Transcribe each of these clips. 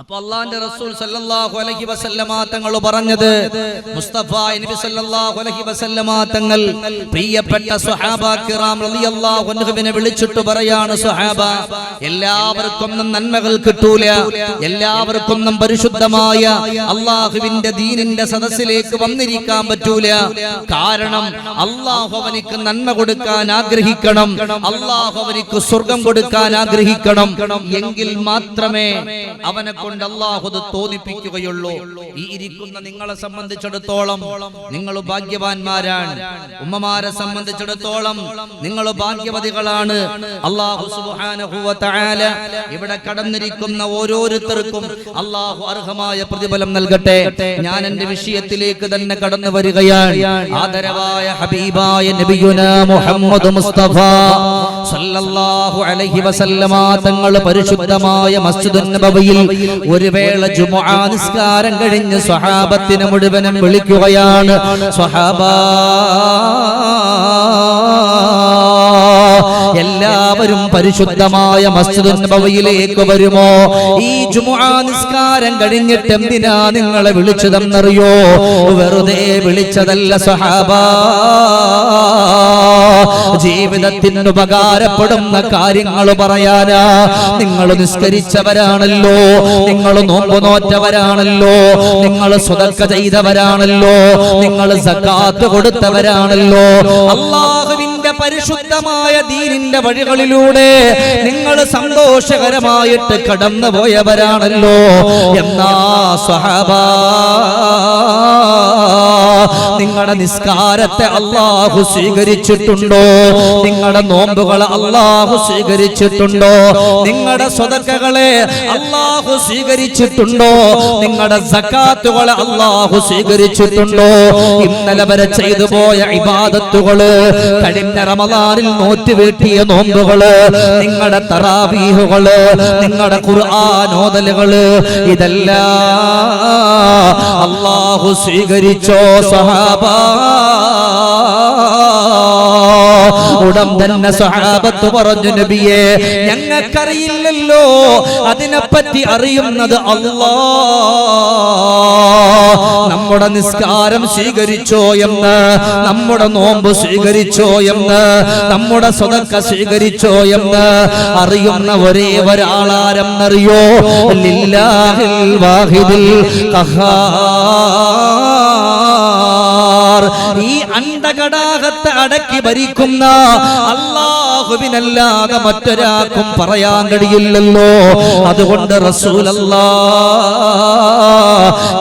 അപ്പൊ അള്ളാന്റെ റസൂൽ സല്ലല്ലാഹു അലൈഹി വസല്ലമ തങ്ങൾ പറഞ്ഞത് മുസ്തഫ നബി സല്ലല്ലാഹു അലൈഹി വസല്ലമ തങ്ങൾ പ്രിയപ്പെട്ട സ്വഹാബ കിറാം റളിയല്ലാഹു അൻഹുവിനെ വിളിച്ചിട്ട് പറയാണ് സ്വഹാബ എല്ലാവർക്കൊന്നും നന്മകൾ കിട്ടൂല. എല്ലാവർക്കും ഒന്നും പരിശുദ്ധമായ അള്ളാഹുവിന്റെ ദീനിന്റെ സദസ്സിലേക്ക് വന്നിരിക്കാൻ പറ്റൂല. കാരണം അള്ളാഹു നന്മ കൊടുക്കാൻ ആഗ്രഹിക്കണം. അള്ളാഹു അവനിക്ക് സ്വർഗം കൊടുക്കാൻ ആഗ്രഹിക്കണം. എങ്കിൽ മാത്രമേ അവനെ കൊണ്ട് അള്ളാഹു തോന്നിപ്പിക്കുകയുള്ളൂ. ഈ ഇരിക്കുന്ന നിങ്ങളെ സംബന്ധിച്ചിടത്തോളം നിങ്ങൾ ഭാഗ്യവാന്മാരാണ്. ഉമ്മമാരെ സംബന്ധിച്ചിടത്തോളം നിങ്ങൾ ഭാഗ്യവതികളാണ്. അള്ളാഹു ഇവിടെ കടന്നിരിക്കുന്ന ഓരോരുത്തർക്കും അള്ളാഹു അർഹമായ പ്രതിഫലം നൽകട്ടെ. ഞാൻ എന്റെ വിഷയത്തിലേക്ക് തന്നെ കടന്നു വരികയാണ്. ആദരവായ ഹബീബായ നബിയുന മുഹമ്മദ് മുസ്തഫ സല്ലല്ലാഹു അലൈഹി വസല്ലമ തങ്ങൾ പരിശുദ്ധമായ മസ്ജിദുൻ നബവിയിൽ ഒരു വേള നിസ്കാരം കഴിഞ്ഞ് സ്വഹാബത്തിനെ മുഴുവനും വിളിക്കുകയാണ്. സ്വഹാബ എല്ലാവരും പരിശുദ്ധമായ മസ്ജിദുൻ നബവിയിലേക്ക് വരുമോ? ഈ ജുമുഅ നിസ്കാരം കഴിഞ്ഞിട്ട് എന്തിനാ നിങ്ങളെ വിളിച്ചതെന്നറിയോ? വെറുതെ വിളിച്ചതല്ല സ്വഹാബാ. ജീവിതത്തിന് ഉപകാരപ്പെടുന്ന കാര്യങ്ങൾ പറയാനാ. നിങ്ങൾ നിസ്കരിച്ചവരാണല്ലോ. നിങ്ങൾ നോമ്പ് നോറ്റവരാണല്ലോ. നിങ്ങൾ സ്വതക്ക ചെയ്തവരാണല്ലോ. നിങ്ങൾ സക്കാത്ത് കൊടുത്തവരാണല്ലോ. അള്ളാഹുവിന്റെ പരിശുദ്ധമായ ദീനിന്റെ വഴികളിലൂടെ നിങ്ങൾ സന്തോഷകരമായിട്ട് കടന്നു പോയവരാണല്ലോ. എന്നാ സ്വഹാബാ. നിങ്ങളുടെ നിസ്കാരത്തെ അള്ളാഹു സ്വീകരിച്ചിട്ടുണ്ടോ? നിങ്ങളുടെ നോമ്പുകൾ അള്ളാഹു സ്വീകരിച്ചിട്ടുണ്ടോ? നിങ്ങളുടെ സ്വതക്കകളെ അള്ളാഹു സ്വീകരിച്ചിട്ടുണ്ടോ? നിങ്ങളുടെ സക്കാത്തുകളെ അള്ളാഹു സ്വീകരിച്ചിട്ടുണ്ടോ? ഇന്നലെ വരെ ചെയ്തു പോയ ഇബാദത്തുകൾ കഴിഞ്ഞ റമദാനിൽ നോറ്റ് വീട്ടിയ നോമ്പുകൾ നിങ്ങളുടെ തറാവീഹുകൾ നിങ്ങളുടെ ഖുർആാനോദലുകൾ ഇതെല്ലാം അള്ളാഹു സ്വീകരിച്ചോ? സഹാബാ ഉടൻ തന്നെ സഹാബത്ത് പറഞ്ഞു നബിയെ ഞങ്ങൾക്കറിയില്ലല്ലോ. അതിനെപ്പറ്റി അറിയുന്നത് അല്ലാ നമ്മുടെ നിസ്കാരം സ്വീകരിച്ചോ എന്ന് നമ്മുടെ നോമ്പ് സ്വീകരിച്ചോ എന്ന് നമ്മുടെ സ്വതക്ക സ്വീകരിച്ചോ എന്ന് അറിയുന്ന ഒരേ ഒരാളാരെന്നറിയോ? ലില്ലാഹിൽ വാഹിദിൽ ഖഹാർ ഈ അണ്ടകടാകത്തെ അടക്കി ഭരിക്കുന്ന അള്ളാഹുവിനല്ലാതെ മറ്റൊരാൾക്കും പറയാൻ കഴിയില്ലല്ലോ. അതുകൊണ്ട് റസൂലല്ലാ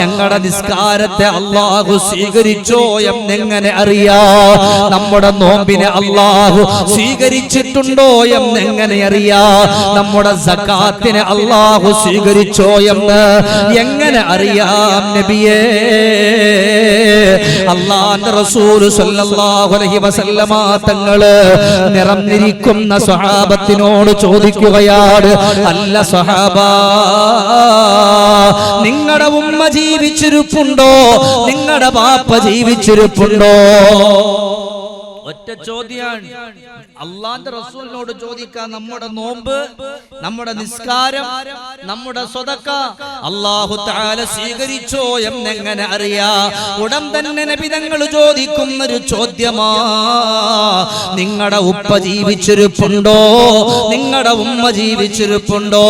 ഞങ്ങളുടെ നിസ്കാരത്തെ അള്ളാഹു സ്വീകരിച്ചോ എന്നെങ്ങനെ അറിയാ? നമ്മുടെ നോമ്പിനെ അള്ളാഹു സ്വീകരിച്ചിട്ടുണ്ടോ എന്നെങ്ങനെ അറിയാ? നമ്മുടെ സക്കാത്തിനെ അള്ളാഹു സ്വീകരിച്ചോ എന്ന് എങ്ങനെ അറിയാം നബിയേ? അള്ളാന്റെ സല്ലല്ലാഹു അലൈഹി വസല്ലമ തങ്ങൾ നിറഞ്ഞിരിക്കുന്ന സ്വഹാബത്തിനോട് ചോദിക്കുകയാണ് അല്ല സ്വഹാബ നിങ്ങളുടെ ഉമ്മ ജീവിച്ചിരിപ്പുണ്ടോ? നിങ്ങളുടെ പാപ്പ ജീവിച്ചിരിപ്പുണ്ടോ? ഒറ്റ ചോദ്യാണ്. അള്ളാന്റെ റസൂലിനോട് ചോദിക്കാൻ നമ്മുടെ നോമ്പ് നമ്മുടെ നിസ്കാരം നമ്മുടെ സ്വതക്ക അള്ളാഹു താല സ്വീകരിച്ചോ എന്നെങ്ങനെ അറിയാ? ഉടൻ തന്നെ നബിതങ്ങൾ ചോദിക്കുന്ന ഒരു ചോദ്യമാ. നിങ്ങളുടെ ഉപ്പ ജീവിച്ചിരിപ്പുണ്ടോ? നിങ്ങളുടെ ഉമ്മ ജീവിച്ചിരിപ്പുണ്ടോ?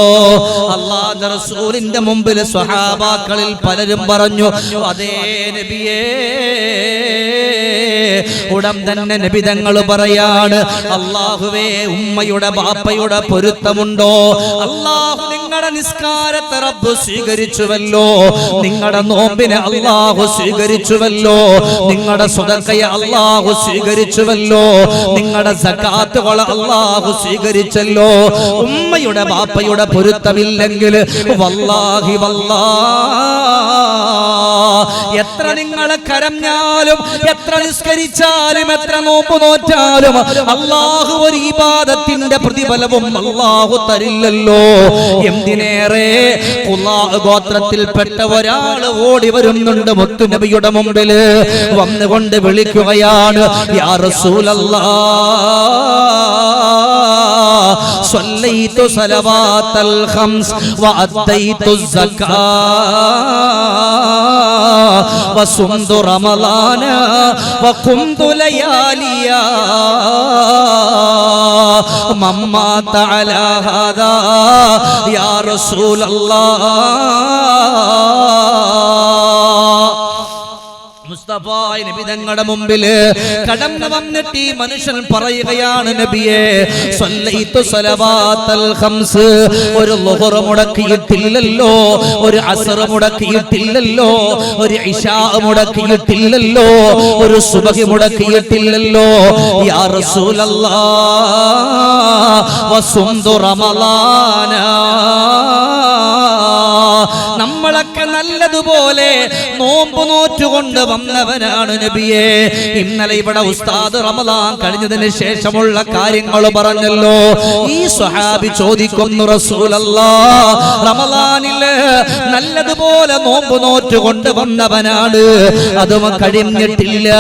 അള്ളാന്റെ റസൂലിന്റെ മുമ്പിൽ സ്വഹാബാക്കളിൽ പലരും പറഞ്ഞു അതേ നബിയേ ഉടൻ തന്നെ നബിതങ്ങൾ പറയാണ് അള്ളാഹുവേ ഉമ്മയുടെ ബാപ്പയുടെ പൊരുത്തമുണ്ടോ? അള്ളാഹു നിങ്ങളുടെ നിസ്കാരത്തെ റബ്ബ് സ്വീകരിച്ചുവല്ലോ. നിങ്ങളുടെ നോമ്പിനെ അള്ളാഹു സ്വീകരിച്ചുവല്ലോ. നിങ്ങളുടെ സ്വതക്കയെ അള്ളാഹു സ്വീകരിച്ചുവല്ലോ. നിങ്ങളുടെ സക്കാത്തുകളെ അള്ളാഹു സ്വീകരിച്ചല്ലോ. ഉമ്മയുടെ ബാപ്പയുടെ പൊരുത്തമില്ലെങ്കിൽ വല്ലാഹി വല്ലാ എത്ര നിങ്ങൾ കരഞ്ഞാലും എത്ര നിസ്കരിച്ചാലും എത്ര നോമ്പ് നോറ്റാലും അള്ളാഹു ഒരു ഇബാദത്തിന്റെ പ്രതിഫലവും അള്ളാഹു തരില്ലല്ലോ. എന്തിനേറെ ഗോത്രത്തിൽപ്പെട്ട ഒരാൾ ഓടി വരുന്നുണ്ട് മുത്തുനബിയുടെ മുമ്പിൽ. വന്നുകൊണ്ട് വിളിക്കുകയാണ് യാ റസൂലല്ലാ. صليت صلوات الخمس وأديت الزكاة وصمت رمضان وقمت لياليا من مات على هذا يا رسول الله മുസ്തഫ നബി തങ്ങളുടെ മുമ്പിൽ. കടന്നു വന്നിട്ട് ഈ മനുഷ്യൻ പറയുകയാണ് നബിയെ ഒരു ളുഹർ മുടക്കിയിട്ടില്ലല്ലോ ഒരു അസർ മുടക്കിയിട്ടില്ലല്ലോ ഒരു ഇഷാ മുടക്കിയിട്ടില്ലല്ലോ ഒരു സുബഹി മുടക്കിയിട്ടില്ലല്ലോ. യാ റസൂലല്ലാ വസുന്ദു റമളാന നമ്മളൊക്കെ നല്ലതുപോലെ നോമ്പ് നോറ്റുകൊണ്ട് വന്നവനാണ് നബിയെ. ഇന്നലെ ഇവിടെ ഉസ്താദ് റമദാൻ കഴിഞ്ഞതിന് ശേഷമുള്ള കാര്യങ്ങൾ പറഞ്ഞല്ലോ. ഈ സ്വഹാബി ചോദിക്കുന്നു റസൂലല്ലാ റമദാനിൽ നല്ലതുപോലെ നോമ്പ് നോറ്റുകൊണ്ട് വന്നവനാണ്. അതും കഴിഞ്ഞിട്ടില്ല.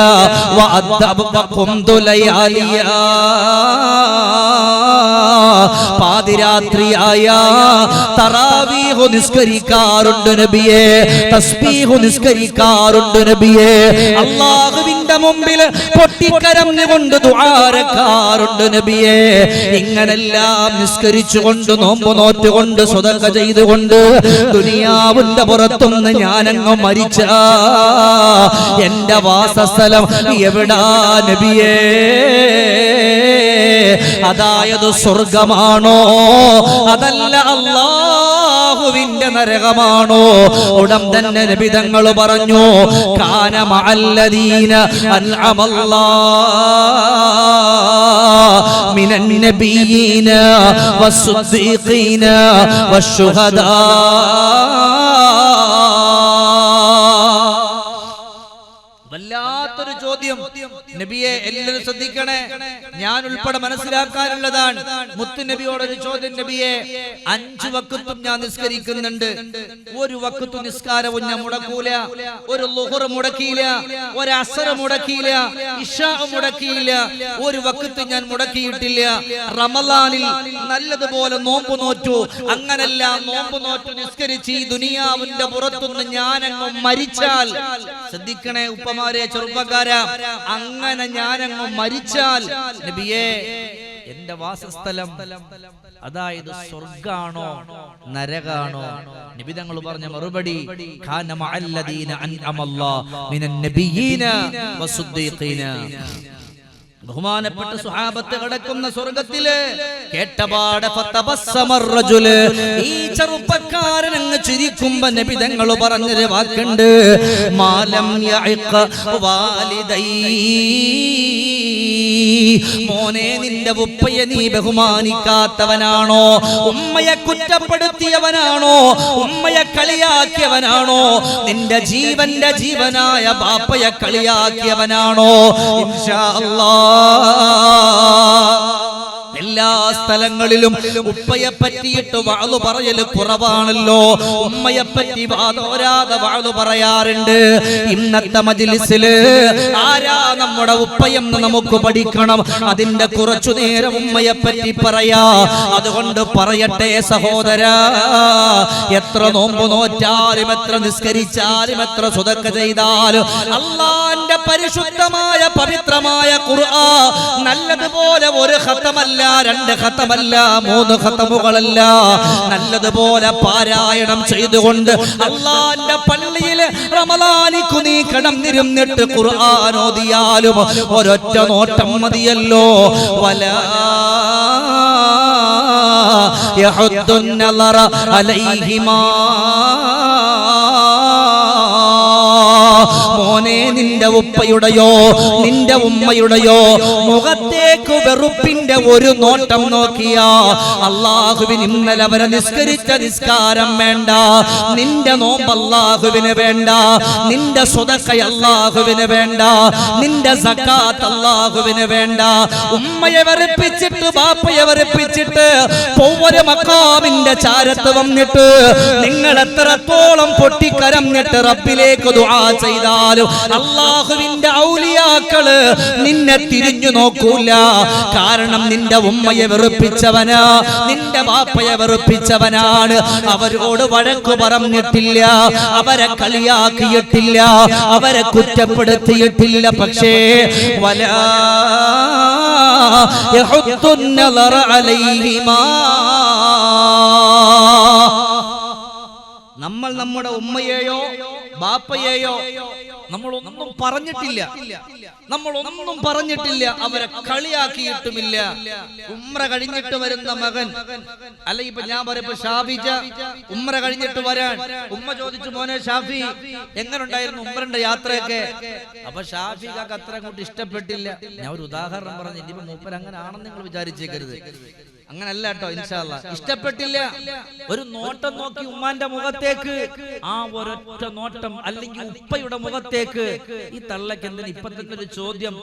പാതിരാത്രിയായ തറാവീഹു നിസ്കരിക്കാറുണ്ട് നബിയെ തസ്ബീഹു നിസ്കരിക്കാറുണ്ട് നബിയെ. അള്ളാഹുവിന്റെ മുമ്പിൽ പൊട്ടിക്കരഞ്ഞുകൊണ്ട് ദ്വാരക്കാറുണ്ട് നബിയെ. ഇങ്ങനെല്ലാം നിസ്കരിച്ചുകൊണ്ട് നോമ്പ് നോറ്റുകൊണ്ട് സ്വതക്ക ചെയ്തുകൊണ്ട് ദുനിയാവിന്റെ പുറത്തുനിന്ന് ഞാനങ്ങ് മരിച്ച എന്റെ വാസസ്ഥലം എവിടാ നബിയേ? അതായത് സ്വർഗമാണോ? അതല്ല അള്ളാഹുവിന്റെ നരകമാണോ? ഉടൻ തന്നെ നബിതങ്ങൾ പറഞ്ഞു കാനമല്ലദീന അൻഅമല്ലാ മിനൻ നബിയീന വസ്സുദ്ദീഖീന വശുഹദാ വല്ലാത്തൊരു ചോദ്യം. നബിയെ എല്ലാവരും ശ്രദ്ധിക്കണേ. ഞാൻ ഉൾപ്പെടെ മനസ്സിലാക്കാനുള്ളതാണ്. മുത്തു നബിയോടൊരു ചോദ്യം നബിയെ അഞ്ചു വക്കത്തും ഞാൻ നിസ്കരിക്കുന്നുണ്ട്. ഒരു വക്കത്തു നിസ്കാരവും ഞാൻ മുടക്കൂല. ഒരു ലുഹർ മുടക്കിയില്ല. ഒരു അസർ മുടക്കിയില്ല. ഇഷാ മുടക്കിയില്ല. ഒരു വക്കത്ത് ഞാൻ മുടക്കിയിട്ടില്ല. റമലാനിൽ നല്ലതുപോലെ നോമ്പ് നോറ്റു. അങ്ങനല്ല നോമ്പ് നോറ്റു നിസ്കരിച്ച് ഈ ദുനിയാവിന്റെ പുറത്തുനിന്ന് ഞാനങ്ങ് മരിച്ചാൽ. ശ്രദ്ധിക്കണേ ഉപ്പമാരെ ചെറുപ്പക്കാരാ അങ്ങനെ ഞാനങ്ങ് മരിച്ചാൽ നബിയേ എന്റെ വാസസ്ഥലം അതായത് സ്വർഗാണോ നരകാണോ? നിബിതങ്ങൾ പറഞ്ഞ മറുപടി ഖാന മഅല്ലദീന അൻഅമല്ലാ മിനൻ നബിയീന വസുദ്ദീഖീന ബഹുമാനപ്പെട്ട സുഹാബത്ത് കിടക്കുന്ന സ്വർഗത്തിൽ കേട്ടപാടെ ഈ ചെറുപ്പക്കാരൻ അങ്ങ് ചിരിക്കുമ്പോ നബിതങ്ങൾ പറഞ്ഞൊരു വാക്കുണ്ട്. മാലം വാലിദൈ. മോനെ നിന്റെ ഉപ്പയെ നീ ബഹുമാനിക്കാത്തവനാണോ? ഉമ്മയെ കുറ്റപ്പെടുത്തിയവനാണോ? ഉമ്മയെ കളിയാക്കിയവനാണോ? നിന്റെ ജീവന്റെ ജീവനായ ബാപ്പയെ കളിയാക്കിയവനാണോ? ഇൻഷാ അല്ലാഹ് എല്ലാ സ്ഥലങ്ങളിലും ഉപ്പയെ പറ്റിയിട്ട് വാളു പറയൽ കുറവാണല്ലോ. ഉമ്മയെ പറ്റി വാതോരാതെ വാളു പറയാറുണ്ട്. ഇന്നത്തെ മജിലിസിൽ ആരാ നമ്മുടെ ഉപ്പയെന്ന് നമുക്ക് പഠിക്കണം. അതിന്റെ കുറച്ചു നേരം ഉമ്മയെ പറ്റി പറയാ. അതുകൊണ്ട് പറയട്ടെ സഹോദര. എത്ര നോമ്പ് നോറ്റാലും എത്ര നിസ്കരിച്ചാലും എത്ര സുതക്ക ചെയ്താലും അള്ളാന്റെ പരിശുദ്ധമായ പവിത്രമായ ഖുർആ നല്ലതുപോലെ ഒരു ഖത്തമല്ല. രണ്ട് ഖത്തമല്ല മൂന്ന് ഖത്തമുകളല്ല നല്ലതുപോലെ പാരായണം ചെയ്തുകൊണ്ട് അള്ളാന്റെ പള്ളിയില് റമലാനിക്കു നീ കിടന്നിരുന്നിട്ട് ഖുർആൻ ഓതിയാലും ഒരൊറ്റ നോട്ടം മതിയല്ലോ വല يحد النظر عليهما നിന്റെ ഉപ്പയുടെയോ? നിന്റെ ഉമ്മയുടെയോ? മുഖത്തേക്ക് വെറുപ്പിന്റെ ഒരു നോട്ടം നോക്കിയ. അള്ളാഹുവിന് ഇന്നലെ അവരെ നിസ്കരിച്ച നിസ്കാരം വേണ്ട. നിന്റെ നോമ്പ് അള്ളാഹുവിന് വേണ്ട. നിന്റെ സ്വതക്ക അള്ളാഹുവിന് വേണ്ട. നിന്റെ സക്കാത്ത് അള്ളാഹുവിന് വേണ്ട. ഉമ്മയെ വരപ്പിച്ചിട്ട് ബാപ്പയെ വരപ്പിച്ചിട്ട് ഒവ്വൊരു മക്കാമിന്റെ ചാരത്ത് വന്നിട്ട് നിങ്ങൾ എത്രത്തോളം പൊട്ടിക്കരഞ്ഞിട്ട് റബ്ബിലേക്ക് ദുആ ചെയ്താലും പറഞ്ഞാലും അള്ളാഹുവിന്റെ ഔലിയാക്കൾ നിന്നെ തിരിഞ്ഞു നോക്കൂല. കാരണം നിന്റെ ഉമ്മയെ വെറുപ്പിച്ചവനാ. നിന്റെ വാപ്പയെ വെറുപ്പിച്ചവനാണ്. അവരോട് വഴക്കു പറഞ്ഞിട്ടില്ല. അവരെ കളിയാക്കിയിട്ടില്ല. അവരെ കുറ്റപ്പെടുത്തിയിട്ടില്ല. പക്ഷേ വലാ നമ്മൾ നമ്മുടെ ഉമ്മയെയോ ബാപ്പയെയോ നമ്മളൊന്നും പറഞ്ഞിട്ടില്ല. നമ്മളൊന്നും പറഞ്ഞിട്ടില്ല. അവരെ കളിയാക്കിയിട്ടുമില്ല. ഉമ്ര കഴിഞ്ഞിട്ട് വരുന്ന മകൻ. അല്ല ഇപ്പൊ ഞാൻ പറയപ്പോ ഷാഫിജ ഉമ്ര കഴിഞ്ഞിട്ട് വരാൻ. ഉമ്മ ചോദിച്ചു മോനെ ഷാഫി എങ്ങനുണ്ടായിരുന്നു ഉമ്രന്റെ യാത്രയൊക്കെ? അപ്പൊ ഷാഫിക്ക് അത്ര അങ്ങോട്ട് ഇഷ്ടപ്പെട്ടില്ല. ഞാൻ ഒരു ഉദാഹരണം പറഞ്ഞു ഇനിയിപ്പോ മൂപ്പർ അങ്ങനെ ആണെന്ന് നിങ്ങൾ വിചാരിച്ചേക്കരുത്. അങ്ങനല്ല കേട്ടോ ഇൻഷാല്ല ഇഷ്ടപ്പെട്ടില്ല. ഒരു നോട്ടം നോക്കി ഉമ്മാന്റെ മുഖത്തേക്ക്. ആ ഒരൊറ്റ നോട്ടം അല്ലെങ്കിൽ ഉപ്പയുടെ മുഖത്തേക്ക്. ഈ തള്ളക്ക് എന്തിന് ഇപ്പത്തെ ഒരു ചോദ്യം?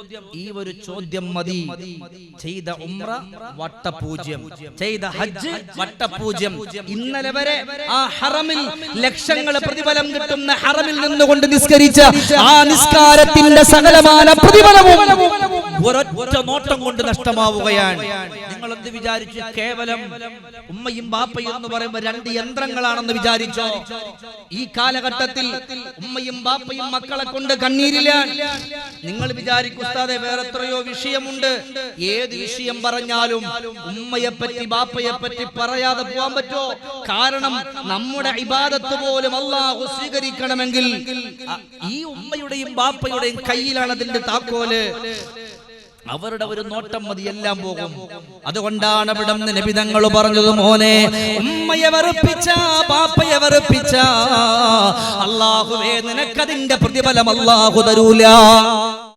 ഈ ഒരു ചോദ്യം മതി. ചെയ്ത ഉമ്ര വട്ടപൂജ്യം. ചെയ്ത ഹജ്ജ് വട്ടപൂജ്യം. ഇന്നലെ വരെ ആ ഹറമിൽ ലക്ഷങ്ങൾ പ്രതിഫലം കിട്ടുന്ന ഹറമിൽ നിന്നുകൊണ്ട് നിസ്കരിച്ച ആ നിസ്കാരത്തിന്റെ സകലമാന പ്രതിഫലവും ഒരൊറ്റ നോട്ടം കൊണ്ട് നഷ്ടമാവുകയാണ്. നിങ്ങൾ എന്ത് വിചാരിച്ചു? കേവലം ഉമ്മയും ബാപ്പയും എന്ന് പറയുമ്പോൾ രണ്ട് യന്ത്രങ്ങളാണെന്ന് വിചാരിച്ചോ? ഈ കാലഘട്ടത്തിൽ ഉമ്മയും ബാപ്പയും മക്കളെ കൊണ്ട് കണ്ണീരിലാണ്. നിങ്ങൾ വിചാരിക്കുസ്താതെ വേറെ എത്രയോ വിഷയമുണ്ട്. ഏത് വിഷയം പറഞ്ഞാലും ഉമ്മയെ പറ്റി ബാപ്പയെ പറ്റി പറയാതെ പോകാൻ പറ്റോ കാരണം നമ്മുടെ ഇബാദത്ത് പോലും അള്ളാഹു സ്വീകരിക്കണമെങ്കിൽ ഈ ഉമ്മയുടെയും ബാപ്പയുടെയും കയ്യിലാണ് അതിന്റെ താക്കോൽ. അവരുടെ ഒരു നോട്ടം മതി എല്ലാം പോകും. അതുകൊണ്ടാണ് അവിടെ നബിതങ്ങൾ പറഞ്ഞത് മോനെ ഉമ്മയെ വെറുപ്പിച്ച പാപ്പയെ വെറുപ്പിച്ച അള്ളാഹുവേ നിനക്കതിന്റെ പ്രതിഫലം അള്ളാഹു തരൂല.